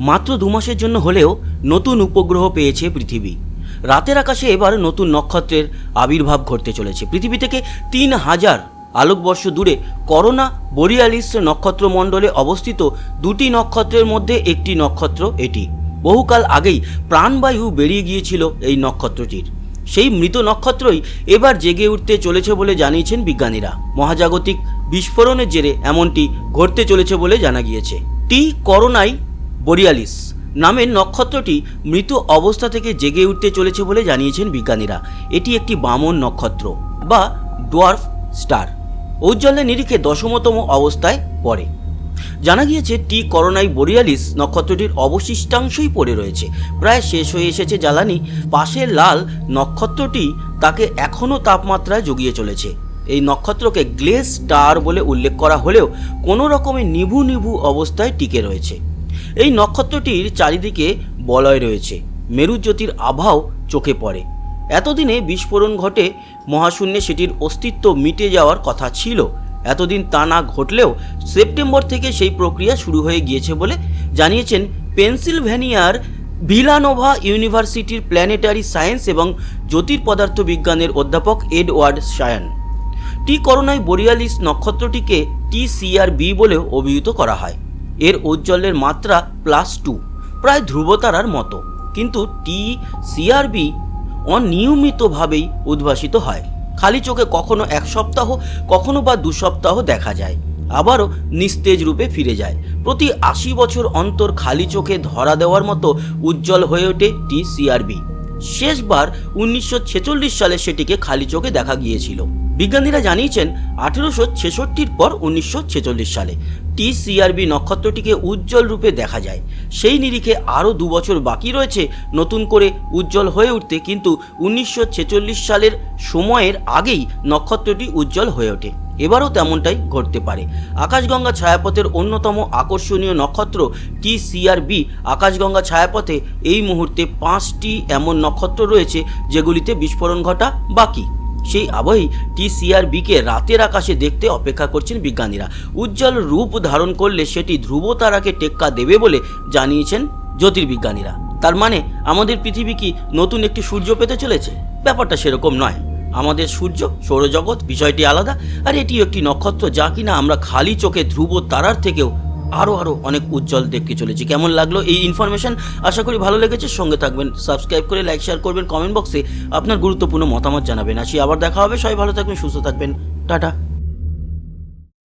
মাত্র দু মাসের জন্য হলেও নতুন উপগ্রহ পেয়েছে পৃথিবী। রাতের আকাশে এবার নতুন নক্ষত্রের আবির্ভাব ঘটতে চলেছে। পৃথিবী থেকে তিন হাজার আলোকবর্ষ দূরে করোনা বরিয়ালিস নক্ষত্রমণ্ডলে অবস্থিত দুটি নক্ষত্রের মধ্যে একটি নক্ষত্র এটি। বহুকাল আগেই প্রাণবায়ু বেরিয়ে গিয়েছিল এই নক্ষত্রটির। সেই মৃত নক্ষত্রই এবার জেগে উঠতে চলেছে বলে জানিয়েছেন বিজ্ঞানীরা। মহাজাগতিক বিস্ফোরণের জেরে এমনটি ঘটতে চলেছে বলে জানা গিয়েছে। টি করোনাই বরিয়ালিস নামের নক্ষত্রটি মৃত অবস্থা থেকে জেগে উঠতে চলেছে বলে জানিয়েছেন বিজ্ঞানীরা। এটি একটি বামন নক্ষত্র বা ডোয়ার্ফ স্টার। ঔজ্জ্বল্যের নিরিখে দশমতম অবস্থায় পড়ে। জানা গিয়েছে, টি করোনাই বরিয়ালিস নক্ষত্রটির অবশিষ্টাংশই পড়ে রয়েছে। প্রায় শেষ হয়ে এসেছে জ্বালানি। পাশের লাল নক্ষত্রটি তাকে এখনও তাপমাত্রায় জগিয়ে চলেছে। এই নক্ষত্রকে গ্লেস স্টার বলে উল্লেখ করা হলেও কোনো রকমের নিভু নিভু অবস্থায় টিকে রয়েছে। এই নক্ষত্রটির চারিদিকে বলয় রয়েছে। মেরুজ্যোতির আভাও চোখে পড়ে। এতদিনে বিস্ফোরণ ঘটে মহাশূন্যে সেটির অস্তিত্ব মিটে যাওয়ার কথা ছিল। এতদিন তা না ঘটলেও সেপ্টেম্বর থেকে সেই প্রক্রিয়া শুরু হয়ে গিয়েছে বলে জানিয়েছেন পেনসিলভ্যানিয়ার ভিলানোভা ইউনিভার্সিটির প্ল্যানেটারি সায়েন্স এবং জ্যোতির্পদার্থ বিজ্ঞানের অধ্যাপক এডওয়ার্ড শায়ান টি করোনায় বরিয়ালিস নক্ষত্রটিকে টি সিআর বি বলেও অভিহিত করা হয়। এর ঔজ্জ্বল্যের মাত্রা প্লাস টু প্রায় ধ্রুবতারার মতো। কিন্তু টি সিআরবি অনিয়মিতভাবেই উদ্ভাসিত হয়। খালি চোখে কখনো এক সপ্তাহ, কখনো বা দু সপ্তাহ দেখা যায়। আবারও নিস্তেজ রূপে ফিরে যায়। প্রতি আশি বছর অন্তর খালি চোখে ধরা দেওয়ার মতো উজ্জ্বল হয়ে ওঠে টি সিআরবি শেষবার উনিশশো ছেচল্লিশ সালে সেটিকে খালি চোখে দেখা গিয়েছিল। বিজ্ঞানীরা জানিয়েছেন, আঠেরোশো ছেষট্টির পর উনিশশো ছেচল্লিশ সালে টি সিআরবি নক্ষত্রটিকে উজ্জ্বল রূপে দেখা যায়। সেই নিরিখে আরও দু বছর বাকি রয়েছে নতুন করে উজ্জ্বল হয়ে উঠতে, কিন্তু উনিশশো ছেচল্লিশ সালের সময়ের আগেই নক্ষত্রটি উজ্জ্বল হয়ে ওঠে। এবারও তেমনটাই ঘটতে পারে। আকাশগঙ্গা ছায়াপথের অন্যতম আকর্ষণীয় নক্ষত্র টি সিআরবি আকাশগঙ্গা ছায়াপথে এই মুহূর্তে পাঁচটি এমন নক্ষত্র রয়েছে, যেগুলিতে বিস্ফোরণ ঘটা বাকি। সেই আবহেই টিসিআরবিকে রাতের আকাশে দেখতে অপেক্ষা করছেন বিজ্ঞানীরা। উজ্জ্বল রূপ ধারণ করলে সেটি ধ্রুব তারাকে টেক্কা দেবে বলে জানিয়েছেন জ্যোতির্বিজ্ঞানীরা। তার মানে আমাদের পৃথিবী কি নতুন একটি সূর্য পেতে চলেছে? ব্যাপারটা সেরকম নয়। আমাদের সূর্য, সৌরজগৎ, বিষয়টি আলাদা, আর এটি একটি নক্ষত্র যা কিনা আমরা খালি চোখে ধ্রুব তারার থেকেও আরও আরও অনেক উজ্জ্বল দেখতে চলেছি। কেমন লাগল এই ইনফরমেশন আশা করি ভালো লেগেছে। সঙ্গে থাকবেন সাবস্ক্রাইব করে লাইক শেয়ার করবেন কমেন্ট বক্সে আপনার গুরুত্বপূর্ণ মতামত জানাবেন। আসি, আবার দেখা হবে। সবাই ভালো থাকবেন, সুস্থ থাকবেন। টাটা।